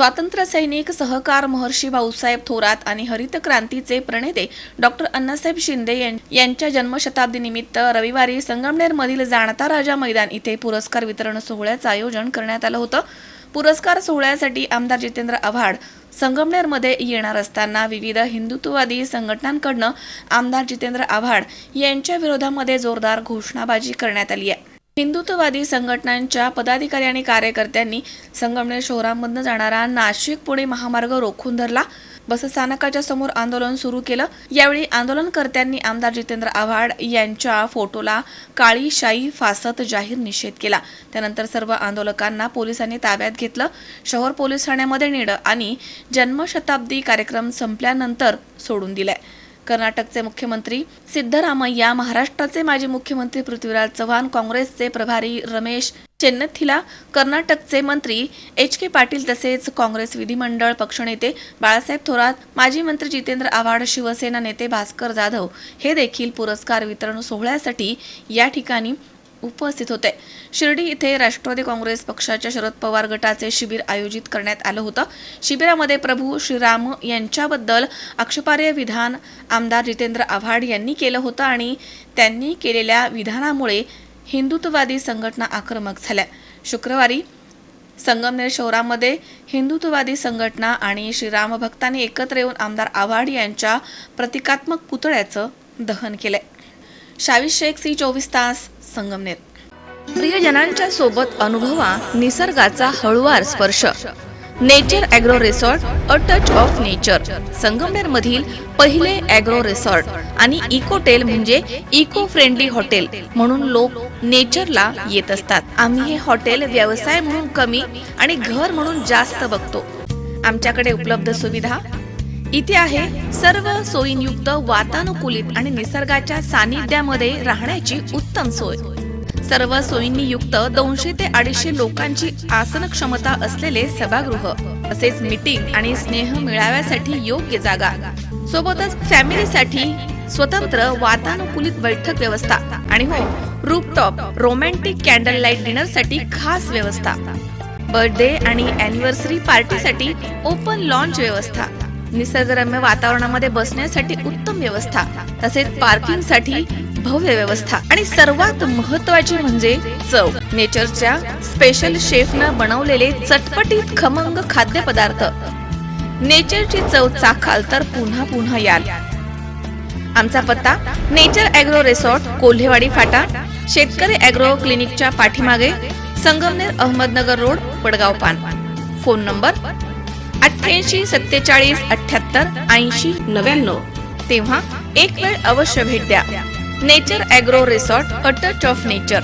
स्वातंत्र्य सैनिक सहकार महर्षी भाऊसाहेब थोरात आणि हरित क्रांतीचे प्रणेते डॉक्टर अण्णासाहेब शिंदे यां- यांच्या जन्मशताब्दी निमित्त रविवारी संगमनेरमधील जाणता राजा मैदान इथे पुरस्कार वितरण सोहळ्याचं आयोजन करण्यात आलं होतं. पुरस्कार सोहळ्यासाठी आमदार जितेंद्र आव्हाड संगमनेरमध्ये येणार असताना विविध हिंदुत्ववादी संघटनांकडनं आमदार जितेंद्र आव्हाड यांच्या विरोधामध्ये जोरदार घोषणाबाजी करण्यात आली आहे. हिंदुत्ववादी संघटनांच्या पदाधिकारी आणि कार्यकर्त्यांनी संगमनेर शहरामधनं जाणारा नाशिक पुणे महामार्ग रोखून धरला. बसस्थानकाच्या समोर आंदोलन सुरू केलं. यावेळी आंदोलनकर्त्यांनी आमदार जितेंद्र आव्हाड यांच्या फोटोला काळी शाई फासत जाहीर निषेध केला. त्यानंतर सर्व आंदोलकांना पोलिसांनी ताब्यात घेतलं. शहर पोलीस ठाण्यामध्ये नेलं आणि जन्मशताब्दी कार्यक्रम संपल्यानंतर सोडून दिलाय. कर्नाटकचे मुख्यमंत्री सिद्धरामय्या महाराष्ट्राचे माजी मुख्यमंत्री पृथ्वीराज चव्हाण काँग्रेसचे प्रभारी रमेश चेन्नथिला कर्नाटकचे मंत्री एच के पाटील तसेच काँग्रेस विधिमंडळ पक्षनेते बाळासाहेब थोरात माजी मंत्री जितेंद्र आव्हाड शिवसेना नेते भास्कर जाधव. हे देखील पुरस्कार वितरण सोहळ्यासाठी या ठिकाणी उपस्थित होते. शिर्डी इथे राष्ट्रवादी काँग्रेस पक्षाच्या शरद पवार गटाचे शिबिर आयोजित करण्यात आलं होतं. शिबिरामध्ये प्रभू श्रीराम यांच्याबद्दल आक्षेपार्ह विधान आमदार जितेंद्र आव्हाड यांनी केलं होतं आणि त्यांनी केलेल्या विधानामुळे हिंदुत्ववादी संघटना आक्रमक झाल्या. शुक्रवारी संगमनेर शहरामध्ये हिंदुत्ववादी संघटना आणि श्रीराम भक्तांनी एकत्र येऊन आमदार आव्हाड यांच्या प्रतिकात्मक पुतळ्याचं दहन केलंय. शावी शेख सी चोवीस तास संगमनेर प्रियजनांच्या सोबत अनुभवा निसर्गाचा हळुवार स्पर्श. Nature agro resort a touch of nature Sangamner मधील पहिले ॲग्रो रिसॉर्ट आणि इकोटेल म्हणजे इको फ्रेंडली हॉटेल म्हणून लोक नेचरला येत असतात. आम्ही हे हॉटेल व्यवसाय म्हणून कमी आणि घर म्हणून जास्त बघतो. आमच्याकडे उपलब्ध सुविधा इथे आहे सर्व सोयींयुक्त वातानुकूलित आणि निसर्गाच्या सानिध्यामध्ये राहण्याची उत्तम सोय. सर्व सोयींनी युक्त दोनशे ते अडीचशे लोकांची आसन क्षमता असलेले सभागृह तसेच मीटिंग आणि स्नेह मिळाव्यासाठी योग्य जागा. सोबतच फॅमिलीसाठी स्वतंत्र वातानुकूलित बैठक व्यवस्था आणि हो रूपटॉप रोमॅन्टिक कॅन्डल लाइट डिनरसाठी खास व्यवस्था. बर्थडे आणि अॅनिव्हर्सरी पार्टीसाठी ओपन लॉन्च व्यवस्था. निसर्गरम्य वातावरणामध्ये बसण्यासाठी उत्तम व्यवस्था तसेच पार्किंगसाठी भव्य व्यवस्था. आणि सर्वात महत्वाची म्हणजे चव. नेचरच्या स्पेशल शेफनं बनवलेले चटपटीत खमंग खाद्यपदार्थ. नेचरची चव चाखाल तर पुन्हा पुन्हा याल. आमचा पत्ता नेचर ॲग्रो रिसॉर्ट कोल्हेवाडी फाटा. शेतकरी ॲग्रो क्लिनिकच्या पाठीमागे संगमनेर अहमदनगर रोड वडगाव पान. फोन नंबर अठ्ठ्याऐंशी सत्तेचाळीस अठ्याहत्तर ऐंशी नव्याण्णव. तेव्हा एक वेळ अवश्य भेट द्या. Nature agro resort a touch of nature.